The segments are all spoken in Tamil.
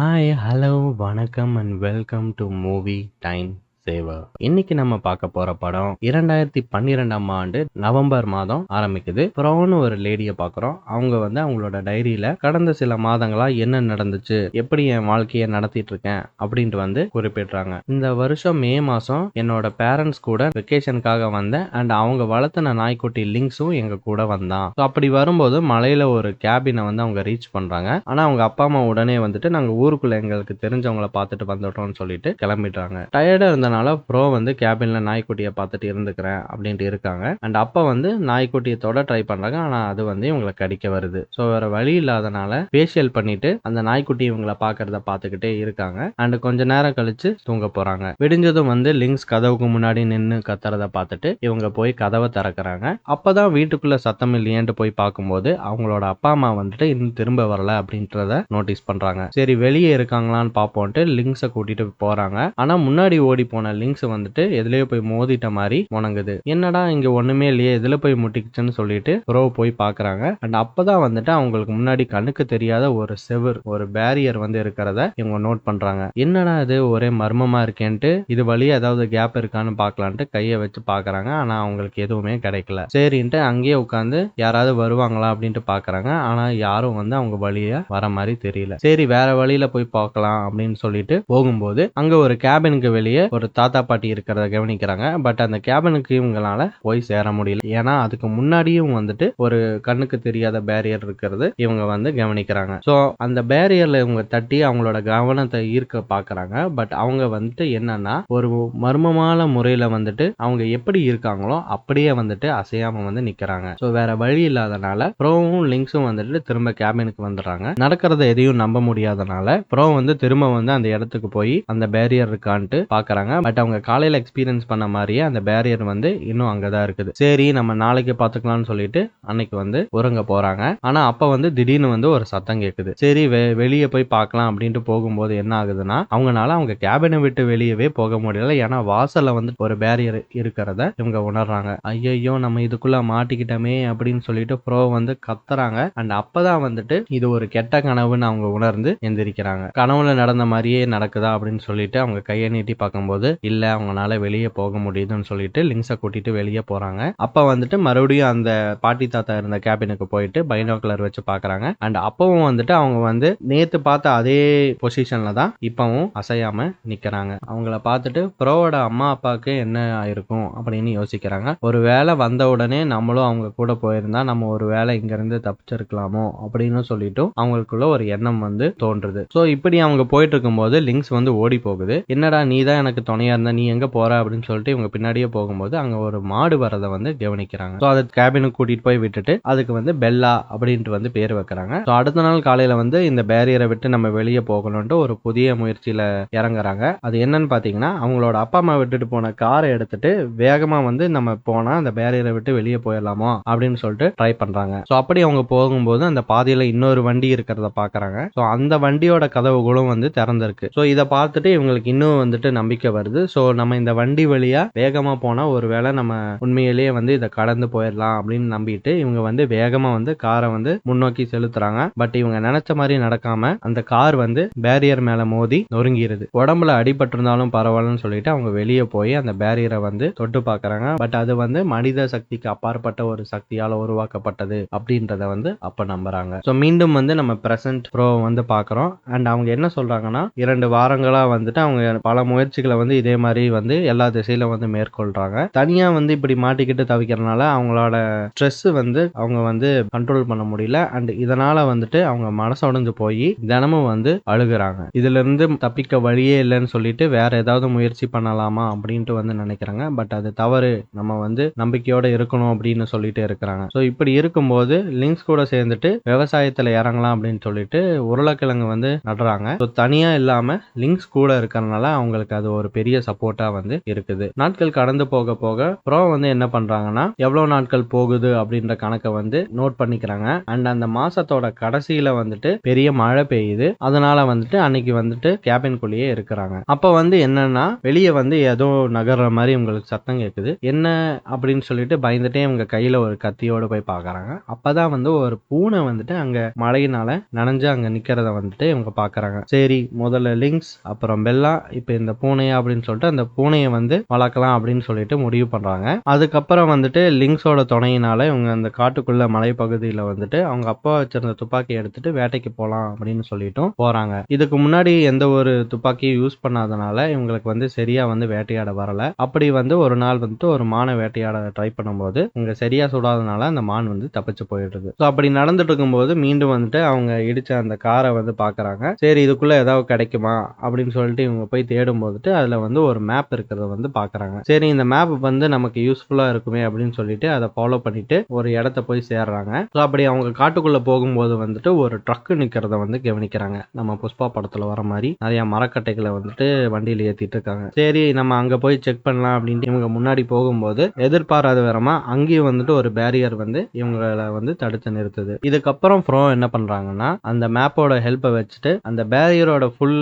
Hi, hello, vanakkam, and welcome to Movie Time. Seva. இன்னைக்கு நம்ம பார்க்க போற படம் இரண்டாயிரத்தி பன்னிரெண்டாம் ஆண்டு நவம்பர் மாதம் ஆரம்பிக்குது. ப்ரோன்னு ஒரு லேடியை பார்க்குறோம். அவங்க வந்து அவங்களோட டைரியில கடந்த சில மாதங்களா என்ன நடந்துச்சு எப்படி என் வாழ்க்கையை நடத்திட்டு இருக்கேன் அப்படின்ட்டு வந்து குறிப்பிடுறாங்க. இந்த வருஷம் மே மாசம் என்னோட பேரண்ட்ஸ் கூட வெக்கேஷனுக்காக வந்தேன். அண்ட் அவங்க வளர்த்தின நாய்க்குட்டி லிங்க்ஸும் எங்க கூட வந்தான். ஸோ அப்படி வரும்போது மலையில ஒரு கேபினை வந்து அவங்க ரீச் பண்றாங்க. ஆனா அவங்க அப்பா அம்மா உடனே வந்துட்டு நாங்க ஊருக்குள்ள எங்களுக்கு தெரிஞ்சவங்கள பார்த்துட்டு வந்துட்டோம்னு சொல்லிட்டு கிளம்பிடுறாங்க. டயர்டா இருந்தனால ப்ரோ வந்து கேபின்ல நாய்க்குட்டியை பார்த்துட்டு இருந்துக்கிறேன் அப்படின்ட்டு இருக்காங்க. அண்ட் அப்பா வந்து நாய்க்குட்டியை தொட ட்ரை பண்றாங்க. ஆனால் அது வந்து இவங்களை கடிக்க வருது. ஸோ வேற வழி இல்லாதனால ஃபேஷியல் பண்ணிட்டு அந்த நாய்க்குட்டி இவங்கள பாக்குறத பார்த்துக்கிட்டே இருக்காங்க. அண்ட் கொஞ்ச நேரம் கழிச்சு தூங்க போறாங்க. விடிஞ்சதும் வந்து லிங்க்ஸ் கதவுக்கு முன்னாடி நின்று கத்துறத பார்த்துட்டு இவங்க போய் கதவை திறக்கிறாங்க. அப்போ தான் வீட்டுக்குள்ள சத்தம் இல்லையேன்ட்டு போய் பார்க்கும்போது அவங்களோட அப்பா அம்மா வந்துட்டு இன்னும் திரும்ப வரல அப்படின்றத நோட்டீஸ் பண்றாங்க. சரி வெளியே இருக்காங்களான்னு பார்ப்போன்ட்டு லிங்க்ஸை கூட்டிட்டு போறாங்க. ஆனா முன்னாடி ஓடி போன லிங்க்ஸ் வந்துட்டு எதுலயோ போய் மோதிட்ட மாதிரி முணங்குது. என்னடா இங்க ஒண்ணுமே இல்லையே எதுல போய் முட்டிக்குச்சுன்னு சொல்லிட்டு ப்ரோ போய் பாக்குறாங்க. அண்ட் அப்பதான் வந்துட்டு அவங்களுக்கு முன்னாடி கண்ணுக்கு தெரியாத ஒரு செவர் ஒரு பேரியர் வந்து இருக்கிறத இவங்க நோட் பண்றாங்க. என்னடா இது ஒரே மர்மமா இருக்கேன்ட்டு இது வழியா ஏதாவது கேப் இருக்கான்னு பாக்கலான்ட்டு கையை வச்சு பாக்குறாங்க. ஆனா அவங்களுக்கு எதுவுமே கிடைக்கல. சரின்ட்டு அங்கேயே உட்காந்து யாராவது வருவாங்களா அப்படின்ட்டு பாக்குறாங்க. ஆனா யாரும் வந்து அவங்க வழியா வர மாதிரி தெரியல. சரி வேற வழியில போய் பார்க்கலாம் அப்படின்னு சொல்லிட்டு போகும்போது அங்க ஒரு கேபினுக்கு வெளியே ஒரு தாத்தா பாட்டி இருக்கிறத கவனிக்கிறாங்க. பட் அந்த கேபினுக்கு இவங்களால போய் சேர முடியல. ஏன்னா அதுக்கு முன்னாடியும் வந்துட்டு ஒரு கண்ணுக்கு தெரியாத பேரியர் இருக்கிறது இவங்க வந்து கவனிக்கிறாங்க. ஸோ அந்த பேரியர்ல இவங்க தட்டி அவங்களோட கவனத்தை ஈர்க்க பாக்குறாங்க. பட் அவங்க வந்துட்டு என்னன்னா ஒரு மர்மமான முறையில வந்துட்டு அவங்க எப்படி இருக்காங்களோ அப்படியே வந்துட்டு அசையாம வந்து நிக்கிறாங்க. ஸோ வேற வழி இல்லாதனால ப்ரோவும் லிங்க்ஸும் வந்துட்டு திரும்ப கேபினுக்கு வந்துடுறாங்க. நடக்கிறத எதையும் நம்ப முடியாதனால ப்ரோ வந்து திரும்ப வந்து அந்த இடத்துக்கு போய் அந்த பேரியர் இருக்கான்ட்டு பாக்குறாங்க. பட் அவங்க காலையில எக்ஸ்பீரியன்ஸ் பண்ண மாதிரியே அந்த பேரியர் வந்து இன்னும் அங்கதான் இருக்குது. சரி நம்ம நாளைக்கு பாத்துக்கலாம்னு சொல்லிட்டு அன்னைக்கு வந்து உறங்க போறாங்க. ஆனா அப்ப வந்து திடீர்னு வந்து ஒரு சத்தம் கேக்குது. சரி வெ- வெளியே போய் பார்க்கலாம் அப்படின்ட்டு போகும்போது என்ன ஆகுதுன்னா அவங்கனால அவங்க கேபினை விட்டு வெளியவே போக முடியல. ஏன்னா வாசல்ல வந்து ஒரு பேரியர் இருக்கிறத இவங்க உணர்றாங்க. ஐயோ நம்ம இதுக்குள்ள மாட்டிக்கிட்டோமே அப்படின்னு சொல்லிட்டு ப்ரோ வந்து கத்துறாங்க. அண்ட் அப்பதான் வந்துட்டு இது ஒரு கெட்ட கனவுன்னு அவங்க உணர்ந்து எந்திரிக்கிறாங்க. கனவுல நடந்த மாதிரியே நடக்குதா அப்படின்னு சொல்லிட்டு அவங்க கையை நீட்டி பார்க்கும்போது இல்ல அவங்களால வெளியே போக முடியுதுன்னு சொல்லிட்டு லிங்ஸை கூட்டிட்டு வெளியே போறாங்க. அப்ப வந்துட்டு மறுபடியும் அந்த பாட்டி தாத்தா இருந்த கேபினுக்கு போயிட்டு பைனோக்குலர் வச்சு பாக்குறாங்க. அண்ட் அப்பவும் வந்துட்டு அவங்க வந்து நேத்து பார்த்த அதே பொசிஷன்ல தான் இப்பவும் அசையாம நிக்கிறாங்க. அவங்கள பார்த்துட்டு ப்ரோவோட அம்மா அப்பாவுக்கு என்ன ஆயிருக்கும் அப்படின்னு யோசிக்கிறாங்க. ஒரு வேளை வந்த உடனே நம்மளும் அவங்க கூட போயிருந்தா நம்ம ஒரு வேளை இங்க இருந்து தப்பிச்சிருக்கலாமோ அப்படின்னு சொல்லிட்டும் அவங்களுக்குள்ள ஒரு எண்ணம் வந்து தோன்றுது. ஸோ இப்படி அவங்க போயிட்டு இருக்கும்போது லிங்க்ஸ் வந்து ஓடி போகுது என்னடா நீ தான் எனக்கு துணையா இருந்தால் நீ எங்கே போகிற அப்படின்னு சொல்லிட்டு இவங்க பின்னாடியே போகும்போது அங்கே ஒரு மாடு வரதை வந்து கவனிக்கிறாங்க. ஸோ அதை கேபினுக்கு கூட்டிகிட்டு போய் விட்டுட்டு அதுக்கு வந்து பெல்லா அப்படின்ட்டு வந்து பேர் வைக்கிறாங்க. ஸோ அடுத்த நாள் காலையில் வந்து இந்த பேரியரை விட்டு நம்ம வெளியே போகணும்ட்டு ஒரு புதிய முயற்சியில் இறங்குறாங்க. அது என்னன்னு பார்த்தீங்கன்னா அவங்களோட அப்பா அம்மா விட்டுட்டு போன காரை எடுத்துட்டு வேகமாக வந்து நம்ம போனால் அந்த பேரியரை விட்டு வெளியே போயிடலாமோ அப்படின்னு சொல்லிட்டு ட்ரை பண்ணுறாங்க ஸோ அப்படி அவங்க போகும்போது அந்த பாதையில் இன்னொரு வண்டி இருக்கிறத பார்க்குறாங்க ஸோ அந்த வண்டியோட கதவுகளும் வந்து திறந்திருக்கு. ஸோ இதை பார்த்துட்டு இவங்களுக்கு இன்னும் வந்துட்டு நம்பிக்கை வருது. ஸோ நம்ம இந்த வண்டி வழியா போனால் ஒரு ஒருவேளை நம்ம உண்மையிலேயே வந்து இதை கடந்து போயிடலாம் அப்படின்னு நம்பிட்டு இவங்க வந்து வேகமாக வந்து காரை வந்து முன்னோக்கி செலுத்துறாங்க. பட் இவங்க நினைச்ச மாதிரி நடக்காம அந்த கார் வந்து பேரியர் மேல மோதி நொறுங்கிருது. உடம்புல அடிபட்டிருந்தாலும் பரவாயில்லன்னு சொல்லிட்டு அவங்க வெளியே போய் அந்த பேரியரை வந்து தொட்டு பார்க்குறாங்க பட் அது வந்து மனித சக்திக்கு அப்பாற்பட்ட ஒரு சக்தியால் உருவாக்கப்பட்டது அப்படின்றத வந்து அப்போ நம்புறாங்க. ஸோ மீண்டும் வந்து நம்ம ப்ரெசன்ட் ப்ரோ வந்து பார்க்குறோம் அண்ட் அவங்க என்ன சொல்றாங்கன்னா இரண்டு வாரங்களாக வந்துட்டு அவங்க பல முயற்சிகளை வந்து இதே மாதிரி வந்து எல்லா திசையில வந்து மேற்கொள்றாங்க. தனியா வந்து இப்படி மாட்டிக்கிட்டு தவிக்கிறனால அவங்களோட ஸ்ட்ரெஸ் வந்து அவங்க வந்து கண்ட்ரோல் பண்ண முடியல. அண்ட் இதனால வந்துட்டு அவங்க மனசு உடஞ்சு போய் தினமும் வந்து அழுகுறாங்க. இதுல இருந்து தப்பிக்க வழியே இல்லைன்னு சொல்லிட்டு வேற ஏதாவது முயற்சி பண்ணலாமா அப்படின்ட்டு வந்து நினைக்கிறாங்க. பட் அது தவறு. நம்ம வந்து நம்பிக்கையோட இருக்கணும் அப்படின்னு சொல்லிட்டு இருக்கிறாங்க. ஸோ இப்படி இருக்கும்போது லிங்க்ஸ் கூட சேர்ந்துட்டு விவசாயத்துல இறங்கலாம் அப்படின்னு சொல்லிட்டு உருளைக்கிழங்கு வந்து நடுறாங்க. ஸோ தனியா இல்லாம லிங்க்ஸ் கூட இருக்கிறனால அவங்களுக்கு அது ஒரு பெரிய சப்போர்ட்டா வந்து இருக்குது. நாட்கள் கடந்து போக போக ப்ரோ வந்து என்ன பண்றாங்கன்னா எவ்வளவு நாட்கள் போகுது அப்படின்ற கணக்கை வந்து நோட் பண்ணிக்கிறாங்க. அண்ட் அந்த மாசத்தோட கடைசியில வந்துட்டு பெரிய மழை பெய்யுது. அதனால வந்துட்டு அன்னைக்கு வந்துட்டு கேபின்குள்ளேயே இருக்கிறாங்க. அப்ப வந்து என்னன்னா வெளியே வந்து ஏதோ நகர்ற மாதிரி உங்களுக்கு சத்தம் கேட்குது. என்ன அப்படின்னு சொல்லிட்டு பயந்துட்டே இவங்க கையில ஒரு கத்தியோட போய் பாக்குறாங்க. அப்பதான் வந்து ஒரு பூனை வந்துட்டு அங்க மழையினால நனைஞ்சு அங்க நிக்கிறத வந்துட்டு இவங்க பாக்குறாங்க. சரி முதல்ல லிங்க்ஸ் அப்புறம் பெல்லா இப்ப இந்த பூனையா அப்படின்னு சொல்லிட்டு அந்த பூனையை வந்து வளர்க்கலாம் அப்படின்னு சொல்லிட்டு முடிவு பண்றாங்க. அதுக்கப்புறம் வந்துட்டு லிங்க்ஸோட துணையினால இவங்க அந்த காட்டுக்குள்ள மலைப்பகுதியில வந்துட்டு அவங்க அப்பா வச்சிருந்த துப்பாக்கி எடுத்துட்டு வேட்டைக்கு போகலாம் அப்படின்னு சொல்லிட்டும் போறாங்க. இதுக்கு முன்னாடி எந்த ஒரு துப்பாக்கியும் யூஸ் பண்ணாதனால இவங்களுக்கு வந்து சரியா வந்து வேட்டையாட வரல. அப்படி வந்து ஒரு நாள் வந்துட்டு ஒரு மானை வேட்டையாட ட்ரை பண்ணும்போது இங்க சரியா சுடாதனால அந்த மான் வந்து தப்பிச்சு போயிடுது. ஸோ அப்படி நடந்துட்டு இருக்கும்போது மீண்டும் வந்துட்டு அவங்க இடிச்ச அந்த காரை வந்து பாக்குறாங்க. சரி இதுக்குள்ள ஏதாவது கிடைக்குமா அப்படின்னு சொல்லிட்டு இவங்க போய் தேடும் போதுட்டு அதுல வந்து ஒரு மேப் இருக்கிறத வந்து பாக்குறாங்க. சரி இந்த மேப் வந்து நமக்கு யூஸ்ஃபுல்லா இருக்குமே அப்படின்னு சொல்லிட்டு அதை ஃபாலோ பண்ணிட்டு ஒரு இடத்த போய் சேர்றாங்க. ஸோ அப்படி அவங்க காட்டுக்குள்ள போகும்போது வந்துட்டு ஒரு ட்ரக் நிக்கிறத வந்து கவனிக்கிறாங்க. நம்ம புஷ்பா படத்துல வர மாதிரி நிறைய மரக்கட்டைகளை வந்துட்டு வண்டியில ஏத்திட்டு இருக்காங்க. சரி நம்ம அங்க போய் செக் பண்ணலாம் அப்படின்ட்டு இவங்க முன்னாடி போகும்போது எதிர்பாராத விதமா அங்கேயும் வந்துட்டு ஒரு பேரியர் வந்து இவங்களை வந்து தடுத்து நிறுத்துது. இதுக்கப்புறம் ஃப்ரோ என்ன பண்றாங்கன்னா அந்த மேப்போட ஹெல்ப்பை வச்சுட்டு அந்த பேரியரோட ஃபுல்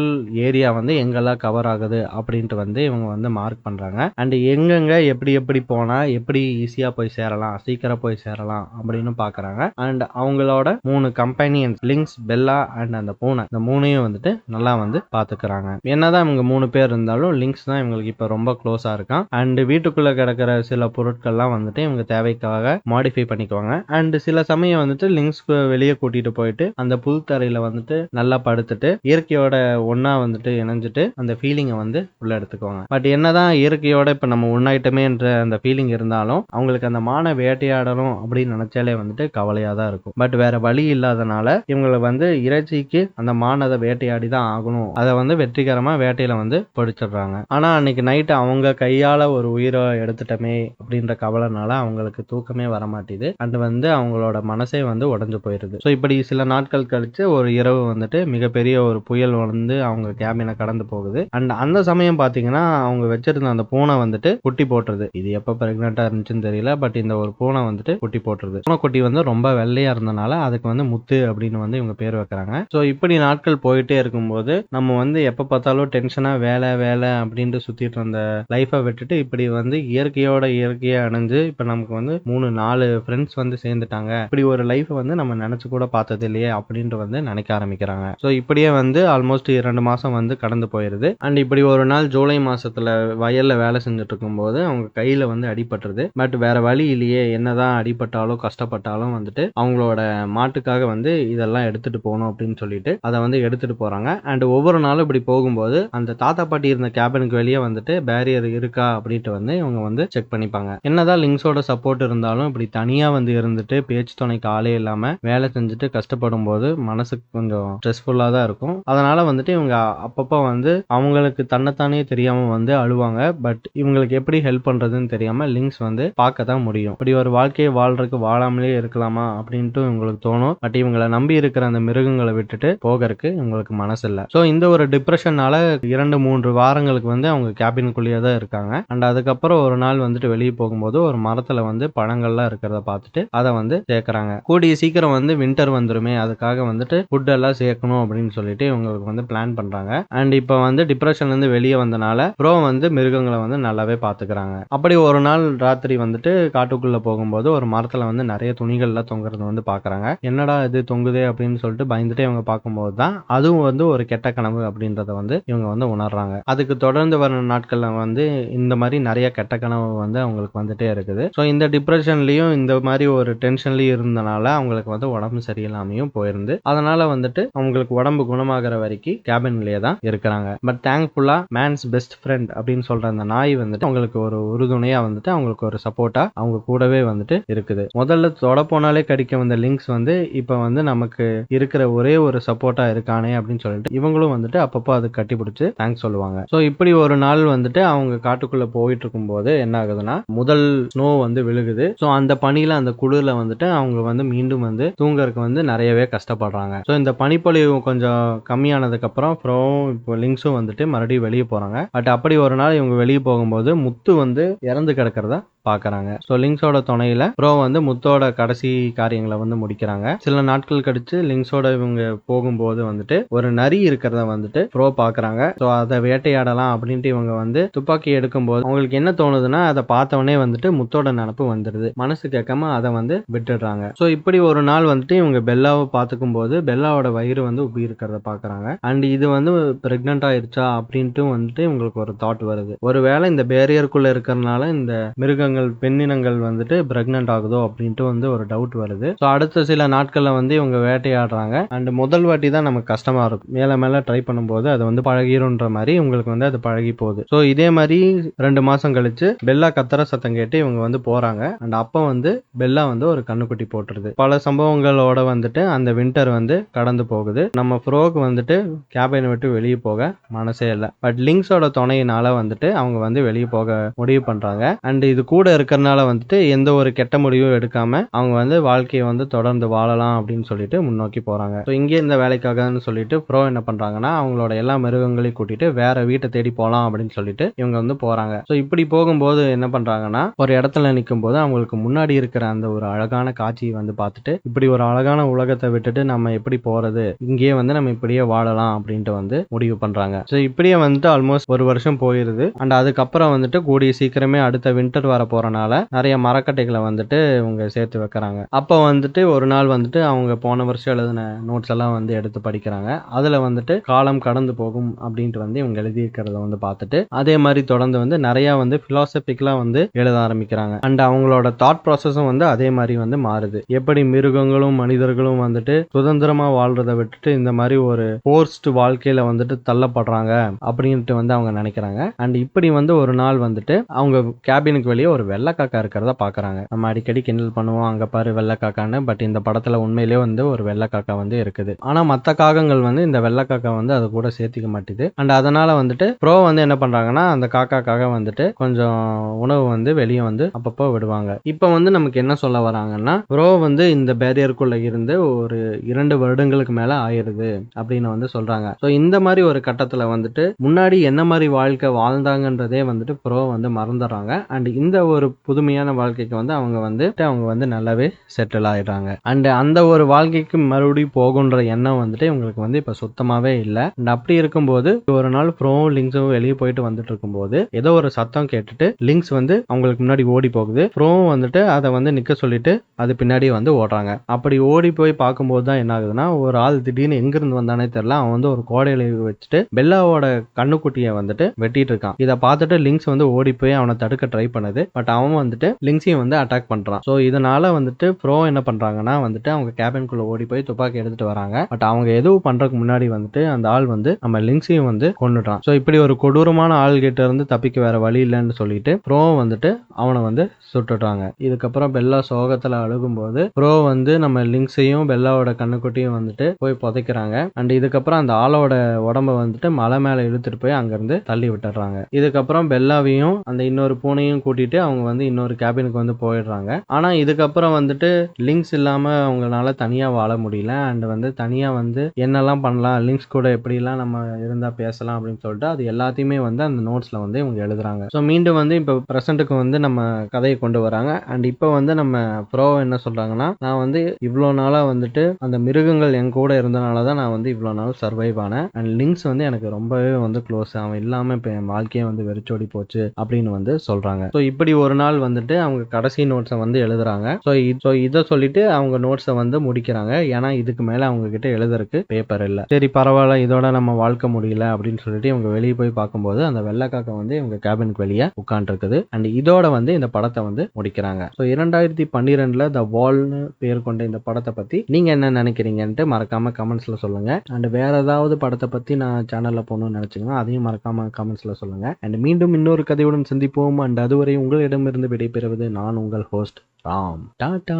ஏரியா வந்து எங்கெல்லாம் கவர் ஆகுது அப்படின்ட்டு வந்து இவங்க வந்து மார்க் பண்றாங்க. அண்ட் எங்கெங்க எப்படி எப்படி போனா எப்படி ஈஸியா போய் சேரலாம் சீக்கிரம் போய் சேரலாம் அப்படின்னு பாக்குறாங்க. அண்ட் அவங்களோட மூணு கம்பெனியன்ஸ் லிங்க்ஸ் பெல்லா அண்ட் அந்த பூனை இந்த மூணையும் வந்துட்டு நல்லா வந்து பார்த்துக்கிறாங்க என்னதான் இவங்க மூணு பேர் இருந்தாலும் லிங்க்ஸ் தான் இவங்களுக்கு இப்போ ரொம்ப க்ளோஸா இருக்கான். அண்ட் வீட்டுக்குள்ள கிடக்கிற சில பொருட்கள்லாம் வந்துட்டு இவங்க தேவைக்காக மாடிஃபை பண்ணிக்குவாங்க. அண்ட் சில சமயம் வந்துட்டு லிங்க்ஸ்க்கு வெளியே கூட்டிட்டு போயிட்டு அந்த புல் தரையில வந்துட்டு நல்லா படுத்துட்டு இயற்கையோட ஒன்றா வந்துட்டு இணைஞ்சிட்டு அந்த ஃபீலிங்கை வந்து உள்ள எடுத்துக்குவாங்க பட் என்னதான் இயற்கையோட இப்போ நம்ம ஒன்னாயிட்டமேன்ற அந்த ஃபீலிங் இருந்தாலும் அவங்களுக்கு அந்த மான வேட்டையாடணும் அப்படின்னு நினைச்சாலே வந்துட்டு கவலையாக தான் இருக்கும். பட் வேற வழி இல்லாதனால இவங்களை வந்து இறைச்சிக்கு அந்த மானதை வேட்டையாடி தான் ஆகணும். அதை வந்து வெற்றிகரமாக வேட்டையில வந்து பிடிச்சிடுறாங்க. ஆனால் அன்னைக்கு நைட்டு அவங்க கையால் ஒரு உயிரை எடுத்துட்டோமே அப்படின்ற கவலைனால அவங்களுக்கு தூக்கமே வர மாட்டேது அண்ட் வந்து அவங்களோட மனசே வந்து உடஞ்சு போயிடுது ஸோ இப்படி சில நாட்கள் கழித்து ஒரு இரவு வந்துட்டு மிகப்பெரிய ஒரு புயல் வந்து அவங்க கேபினை கடந்து போகுது. அண்ட் அந்த சமயம் பார்த்து பாத்தீங்கன்னா அவங்க வச்சிருந்த அந்த பூனை வந்துட்டு குட்டி போட்டுருது. இது எப்ப பிரெக்னெண்டா இருந்துச்சுன்னு தெரியல பட் இந்த ஒரு பூனை வந்துட்டு குட்டி போட்டுருது. பூனை குட்டி வந்து ரொம்ப வெள்ளையா இருந்தனால அதுக்கு வந்து முத்து அப்படின்னு வந்து இவங்க பேர் வைக்கிறாங்க. ஸோ இப்படி நாட்கள் போயிட்டே இருக்கும்போது நம்ம வந்து எப்ப பார்த்தாலும் டென்ஷனா வேலை வேலை அப்படின்ட்டு சுத்திட்டு இருந்த லைஃபை விட்டுட்டு இப்படி வந்து இயற்கையோட இயற்கையா அணிஞ்சு இப்ப நமக்கு வந்து மூணு நாலு ஃப்ரெண்ட்ஸ் வந்து சேர்ந்துட்டாங்க. இப்படி ஒரு லைஃப் வந்து நம்ம நினைச்சு கூட பார்த்தது இல்லையே அப்படின்ட்டு வந்து நினைக்க ஆரம்பிக்கிறாங்க. ஸோ இப்படியே வந்து ஆல்மோஸ்ட் இரண்டு மாசம் வந்து கடந்து போயிருது. அண்ட் இப்படி ஒரு நாள் ஜூலை மாசத்துல வயல்ல வேலை செஞ்சுட்டு இருக்கும்போது அவங்க கையில வந்து அடிபட்டுருது. பட் வேற வழி இல்லையே என்னதான் அடிபட்டாலும் கஷ்டப்பட்டாலும் வந்துட்டு அவங்களோட மாட்டுக்காக வந்து இதெல்லாம் எடுத்துட்டு போகணும் அப்படின்னு சொல்லிட்டு அதை வந்து எடுத்துட்டு போறாங்க. அண்ட் ஒவ்வொரு நாளும் இப்படி போகும்போது அந்த தாத்தா பாட்டி இருந்த கேபினுக்கு வெளியே வந்துட்டு பேரியர் இருக்கா அப்படின்ட்டு வந்து இவங்க வந்து செக் பண்ணிப்பாங்க. என்னதான் லிங்க்ஸோட சப்போர்ட் இருந்தாலும் இப்படி தனியா வந்து இருந்துட்டு பேச்சு துணைக்கு ஆளே இல்லாம வேலை செஞ்சுட்டு கஷ்டப்படும் போது மனசுக்கு கொஞ்சம் ஸ்ட்ரெஸ்ஃபுல்லா தான் இருக்கும். அதனால வந்துட்டு இவங்க அப்பப்போ வந்து அவங்களுக்கு தன்னைத்தானே தெரியாம வந்து அழுவாங்க. பட் இவங்களுக்கு எப்படி ஹெல்ப் பண்றதுன்னு தெரியாம லிங்க்ஸ் வந்து பார்க்க தான் முடியும். இப்படி ஒரு வாழ்க்கையை வாழ்றதுக்கு வாழாமலே இருக்கலாமா அப்படின்ட்டு இவங்களுக்கு தோணும். பட் இவங்களை நம்பி இருக்கிற அந்த மிருகங்களை விட்டுட்டு போகிறதுக்கு இவங்களுக்கு மனசு இல்லை ஸோ இந்த ஒரு டிப்ரெஷனால இரண்டு மூன்று வாரங்களுக்கு வந்து அவங்க கேபினுக்குள்ளேயே தான் இருக்காங்க. அண்ட் அதுக்கப்புறம் ஒரு நாள் வந்துட்டு வெளியே போகும்போது ஒரு மரத்துல வந்து பழங்கள்லாம் இருக்கிறத பார்த்துட்டு அதை வந்து சேர்க்கறாங்க. கூடிய சீக்கிரம் வந்து வின்டர் வந்துருமே அதுக்காக வந்துட்டு ஃபுட் எல்லாம் சேர்க்கணும் அப்படின்னு சொல்லிட்டு இவங்களுக்கு வந்து பிளான் பண்றாங்க. அண்ட் இப்போ வந்து டிப்ரெஷன்ல இருந்து வெளியே வந்தனால ப்ரோ வந்து மிருகங்களை வந்து நல்லாவே பார்த்துக்கிறாங்க அப்படி ஒரு நாள் ராத்திரி வந்துட்டு காட்டுக்குள்ள போகும்போது ஒரு மரத்துல வந்து நிறைய துணிகள்லாம் தொங்குறது வந்து பாக்குறாங்க. என்னடா இது தொங்குதே அப்படின்னு சொல்லிட்டு பயந்துட்டே இவங்க பார்க்கும்போது தான் அதுவும் வந்து ஒரு கெட்ட கனவு அப்படின்றத வந்து இவங்க வந்து உணர்றாங்க. அதுக்கு தொடர்ந்து வர நாட்கள்ல வந்து இந்த மாதிரி நிறைய கெட்ட கனவு வந்து அவங்களுக்கு வந்துட்டே இருக்குது. ஸோ இந்த டிப்ரெஷன்லயும் இந்த மாதிரி ஒரு டென்ஷன்லயும் இருந்தனால அவங்களுக்கு வந்து உடம்பு சரியில்லாமையும் போயிருந்து அதனால வந்துட்டு அவங்களுக்கு உடம்பு குணமாகிற வரைக்கும் கேபின்லயே தான் இருக்கிறாங்க. பட் தேங்க்ஃபுல்லா மேன்ஸ் பெஸ்ட் ஃப்ரெண்ட் அப்படின்னு சொல்ற அந்த நாய் வந்துட்டு அவங்களுக்கு ஒரு உறுதுணையா வந்துட்டு அவங்களுக்கு ஒரு சப்போர்ட்டா அவங்க கூடவே வந்துட்டு இருக்குது. முதல்ல தொட போனாலே கடிக்க வந்த லிங்க்ஸ் வந்து இப்ப வந்து நமக்கு இருக்கிற ஒரே ஒரு சப்போர்ட்டா இருக்கானே அப்படின்னு சொல்லிட்டு இவங்களும் வந்துட்டு அப்பப்போ அது கட்டி பிடிச்சி தேங்க்ஸ் சொல்லுவாங்க. ஸோ இப்படி ஒரு நாள் வந்துட்டு அவங்க காட்டுக்குள்ள போயிட்டு இருக்கும்போது என்ன ஆகுதுன்னா முதல் ஸ்னோ வந்து விழுகுது. ஸோ அந்த பனியில அந்த குளிர்ல வந்துட்டு அவங்க வந்து மீண்டும் வந்து தூங்கறதுக்கு வந்து நிறையவே கஷ்டப்படுறாங்க. ஸோ இந்த பனிப்பொழிவு கொஞ்சம் கம்மியானதுக்கு அப்புறம் அப்புறம் இப்போ லிங்க்ஸும் வந்துட்டு மறுபடியும் வெளியே போறாங்க. பட் அப்படி ஒரு நாள் இவங்க வெளியே போகும்போது முத்து வந்து இறந்து கிடக்கிறதா? பாக்குறாங்க. ஸோ லிங்ஸோட துணையில ப்ரோ வந்து முத்தோட கடைசி காரியங்களை வந்து முடிக்கிறாங்க. சில நாட்கள் கழிச்சு லிங்க்ஸோட இவங்க போகும்போது வந்துட்டு ஒரு நரி இருக்கிறத வந்துட்டு ப்ரோ பாக்குறாங்க. ஸோ அதை வேட்டையாடலாம் அப்படின்ட்டு இவங்க வந்து துப்பாக்கி எடுக்கும்போது அவங்களுக்கு என்ன தோணுதுன்னா அதை பார்த்தவொடனே வந்துட்டு முத்தோட நினப்பு வந்துடுது. மனசு கேட்காம அதை வந்து விட்டுடுறாங்க. ஸோ இப்படி ஒரு நாள் வந்துட்டு இவங்க பெல்லாவை பார்த்துக்கும் போது பெல்லாவோட வயிறு வந்து உப்பி இருக்கிறத பாக்குறாங்க. அண்ட் இது வந்து பிரெக்னென்ட் ஆயிருச்சா அப்படின்ட்டு வந்துட்டு இவங்களுக்கு ஒரு தாட் வருது. ஒருவேளை இந்த பேரியருக்குள்ள இருக்கிறதுனால இந்த மிருக பெண்ணினங்கள் வந்துட்டு பிரெக்னென்ட் ஆகுதோ அப்படின்ட்டு வந்து ஒரு டவுட் வருது. ஸோ அடுத்த சில நாட்களில் வந்து இவங்க வேட்டையாடுறாங்க. அண்ட் முதல் வாட்டி தான் நமக்கு கஷ்டமாக இருக்கும். மேலே மேலே ட்ரை பண்ணும்போது அது வந்து பழகிரும்ன்ற மாதிரி உங்களுக்கு வந்து அது பழகி போகுது. ஸோ இதே மாதிரி ரெண்டு மாதம் கழிச்சு பெல்லா கத்துற சத்தம் கேட்டு இவங்க வந்து போகிறாங்க அண்ட் அப்போ வந்து பெல்லா வந்து ஒரு கண்ணுக்குட்டி போட்டுருது. பல சம்பவங்களோட வந்துட்டு அந்த வின்டர் வந்து கடந்து போகுது. நம்ம ஃப்ரோக்கு வந்துட்டு கேபினை விட்டு வெளியே போக மனசே இல்லை. பட் லிங்க்ஸோட துணையினால வந்துட்டு அவங்க வந்து வெளியே போக முடிவு பண்ணுறாங்க அண்ட் இது கூட கூட இருக்கிறனால வந்துட்டு எந்த ஒரு கெட்ட முடிவும் எடுக்காம அவங்க வந்து வாழ்க்கையை வந்து தொடர்ந்து வாழலாம் அப்படின்னு சொல்லிட்டு முன்னோக்கி போறாங்க. ஸோ இங்கே இந்த வேலைக்காகன்னு சொல்லிட்டு ப்ரோ என்ன பண்றாங்கன்னா அவங்களோட எல்லா மிருகங்களையும் கூட்டிட்டு வேற வீட்டை தேடி போகலாம் அப்படின்னு சொல்லிட்டு இவங்க வந்து போறாங்க. ஸோ இப்படி போகும்போது என்ன பண்றாங்கன்னா ஒரு இடத்துல நிற்கும் போது அவங்களுக்கு முன்னாடி இருக்கிற அந்த ஒரு அழகான காட்சியை வந்து பார்த்துட்டு இப்படி ஒரு அழகான உலகத்தை விட்டுட்டு நம்ம எப்படி போறது இங்கேயே வந்து நம்ம இப்படியே வாழலாம் அப்படின்ட்டு வந்து முடிவு பண்றாங்க. ஸோ இப்படியே வந்துட்டு ஆல்மோஸ்ட் ஒரு வருஷம் போயிருது. அண்ட் அதுக்கப்புறம் வந்துட்டு கூடிய சீக்கிரமே அடுத்த வின்டர் வர போறனால நிறைய மரக்கட்டைகளை வந்துட்டு இவங்க சேர்த்து வைக்கிறாங்க. அப்போ வந்துட்டு ஒரு நாள் வந்துட்டு அவங்க போன வருஷம் எழுதின நோட்ஸ் எல்லாம் வந்து எடுத்து படிக்கிறாங்க. அதுல வந்துட்டு காலம் கடந்து போகும் அப்படின்ட்டு வந்து இவங்க எழுதியிருக்கிறத வந்து பார்த்துட்டு அதே மாதிரி தொடர்ந்து வந்து நிறைய வந்து பிலாசபிக்கலா வந்து எழுத ஆரம்பிக்கிறாங்க. அண்ட் அவங்களோட தாட் ப்ராசஸும் வந்து அதே மாதிரி வந்து மாறுது. எப்படி மிருகங்களும் மனிதர்களும் வந்துட்டு சுதந்திரமா வாழ்றதை விட்டுட்டு இந்த மாதிரி ஒரு போர்ஸ்ட் வாழ்க்கையில வந்துட்டு தள்ளப்படுறாங்க அப்படின்ட்டு வந்து அவங்க நினைக்கிறாங்க. அண்ட் இப்படி வந்து ஒரு நாள் வந்துட்டு அவங்க கேபினுக்கு வெளியே ஒரு வெள்ளைக்காக்கா இருக்கிறத பாக்குறாங்க. நம்ம அடிக்கடி கிண்டல் பண்ணுவோம் அங்க பாரு வெள்ளைக்காக்கான்னு பட் இந்த படத்துல உண்மையிலேயே வந்து ஒரு வெள்ளைக்காக்கா வந்து இருக்குது. ஆனா மத்த காகங்கள் வந்து இந்த வெள்ளைக்காக்கா வந்து அது கூட சேர்த்திக்க மாட்டேது. அண்ட் அதனால வந்துட்டு ப்ரோ வந்து என்ன பண்றாங்கன்னா அந்த காக்காக்காக வந்துட்டு கொஞ்சம் உணவு வந்து வெளியே வந்து அப்பப்போ விடுவாங்க. இப்போ வந்து நமக்கு என்ன சொல்ல வராங்கன்னா ப்ரோ வந்து இந்த பேரியருக்குள்ள இருந்து ஒரு இரண்டு வருடங்களுக்கு மேல ஆயிருது அப்படின்னு வந்து சொல்றாங்க. ஸோ இந்த மாதிரி ஒரு கட்டத்துல வந்துட்டு முன்னாடி என்ன மாதிரி வாழ்க்கை வாழ்ந்தாங்கன்றதே வந்துட்டு ப்ரோ வந்து மறந்துடுறாங்க. அண்ட் இந்த ஒரு புதுமையான வாழ்க்கைக்கு வந்து அவங்க வந்து அவங்க வந்து நல்லாவே செட்டில் ஆயிடுறாங்க. அண்ட் அந்த ஒரு வாழ்க்கைக்கு மறுபடியும் போகுன்ற எண்ணம் வந்துட்டு இவங்களுக்கு வந்து இப்ப சுத்தமாவே இல்லை. அண்ட் அப்படி இருக்கும்போது ஒரு நாள் ப்ரோ லிங்க்ஸும் வெளியே போயிட்டு வந்துட்டு இருக்கும்போது ஏதோ ஒரு சத்தம் கேட்டுட்டு லிங்க்ஸ் வந்து அவங்களுக்கு முன்னாடி ஓடி போகுது. ப்ரோவும் வந்துட்டு அதை வந்து நிக்க சொல்லிட்டு அது பின்னாடி வந்து ஓடுறாங்க. அப்படி ஓடி போய் பார்க்கும்போது தான் என்ன ஆகுதுன்னா ஒரு ஆள் திடீர்னு எங்கிருந்து வந்தானே தெரியல. அவன் வந்து ஒரு கோடையில வச்சுட்டு பெல்லாவோட கண்ணுக்குட்டியை வந்துட்டு வெட்டிட்டு இருக்கான். இதை பார்த்துட்டு லிங்க்ஸ் வந்து ஓடி போய் அவனை தடுக்க ட்ரை பண்ணுது. பட் அவன் வந்துட்டு லிங்ஸையும் வந்து அட்டாக் பண்றான். ஸோ இதனால வந்துட்டு ப்ரோ என்ன பண்றாங்கன்னா வந்துட்டு அவங்க கேபின்குள்ள ஓடி போய் துப்பாக்கி எடுத்துட்டு வராங்க. பட் அவங்க எதுவும் பண்றதுக்கு முன்னாடி வந்துட்டு அந்த ஆள் வந்து நம்ம லிங்ஸையும் வந்து கொண்டுட்டான் ஸோ இப்படி ஒரு கொடூரமான ஆள் கிட்ட இருந்து தப்பிக்க வேற வழி இல்லைன்னு சொல்லிட்டு ப்ரோ வந்துட்டு அவனை வந்து சுட்டுட்டாங்க இதுக்கப்புறம் பெல்லா சோகத்துல அழுகும்போது ப்ரோ வந்து நம்ம லிங்க்ஸையும் பெல்லாவோட கண்ணுக்குட்டியும் வந்துட்டு போய் புதைக்கிறாங்க. அண்ட் இதுக்கப்புறம் அந்த ஆளோட உடம்ப வந்துட்டு மலை மேல இழுத்துட்டு போய் அங்கிருந்து தள்ளி விட்டுறாங்க இதுக்கப்புறம் பெல்லாவையும் அந்த இன்னொரு பூனையும் கூட்டிட்டு அவங்க வந்து இன்னொரு கேபினுக்கு வந்து போயிடுறாங்க. ஆனா இதுக்கப்புறம் வந்துட்டு லிங்க்ஸ் இல்லாம அவங்களால தனியா வாழ முடியல. அண்ட் வந்து தனியா வந்து என்னெல்லாம் பண்ணலாம் லிங்க்ஸ் கூட எப்படிலாம் நம்ம இருந்தா பேசலாம் அப்படின்னு சொல்லிட்டு அது எல்லாத்தையுமே வந்து அந்த நோட்ஸ்ல வந்து இவங்க எழுதுறாங்க. ஸோ மீண்டும் வந்து இப்போ ப்ரெசென்ட்டுக்கு வந்து நம்ம கதையை கொண்டு வராங்க. அண்ட் இப்போ வந்து நம்ம ப்ரோ என்ன சொல்றாங்கன்னா நான் வந்து இவ்வளோ நாளாக வந்துட்டு அந்த மிருகங்கள் என் கூட இருந்தனால தான் நான் வந்து இவ்வளோ நாள் சர்வைவ் ஆனேன். அண்ட் லிங்க்ஸ் வந்து எனக்கு ரொம்பவே வந்து க்ளோஸ் அவன் இல்லாமல் இப்போ என் வாழ்க்கையே வந்து வெறிச்சோடி போச்சு அப்படின்னு வந்து சொல்றாங்க. ஸோ இப்படி ஒரு நாள் வந்துட்டு அவங்க கடைசி நோட்ஸை வந்து எழுதுறாங்க. ஸோ ஸோ இதை சொல்லிட்டு அவங்க நோட்ஸை வந்து முடிக்கிறாங்க. ஏன்னா இதுக்கு மேலே அவங்க கிட்ட எழுதுறதுக்கு பேப்பர் இல்லை. சரி பரவாயில்ல. இதோட நம்ம வாழ்க்கை முடியல அப்படின்னு சொல்லிட்டு இவங்க வெளியே போய் பார்க்கும்போது அந்த வெள்ளைக்காக்கை வந்து இவங்க கேபினுக்கு வெளியே உட்காந்துருக்குது அண்ட் இதோட வந்து இந்த படத்தை வந்து முடிக்கிறாங்க. ஸோ இரண்டாயிரத்தி பன்னிரெண்டுல த வால்னு பேர் கொண்ட இந்த படத்தை பற்றி நீங்கள் என்ன நினைக்கிறீங்கன்ட்டு மறக்காம கமெண்ட்ஸில் சொல்லுங்க. அண்ட் வேற ஏதாவது படத்தை பற்றி நான் சேனலில் போகணும்னு நினச்சிங்கன்னா அதையும் மறக்காம கமெண்ட்ஸில் சொல்லுங்க. அண்ட் மீண்டும் இன்னொரு கதையுடன் சந்திப்போம். அண்ட் அதுவரை உங்களிடமிருந்து விடைபெறுவது நான் உங்கள் ஹோஸ்ட் ராம். டாடா!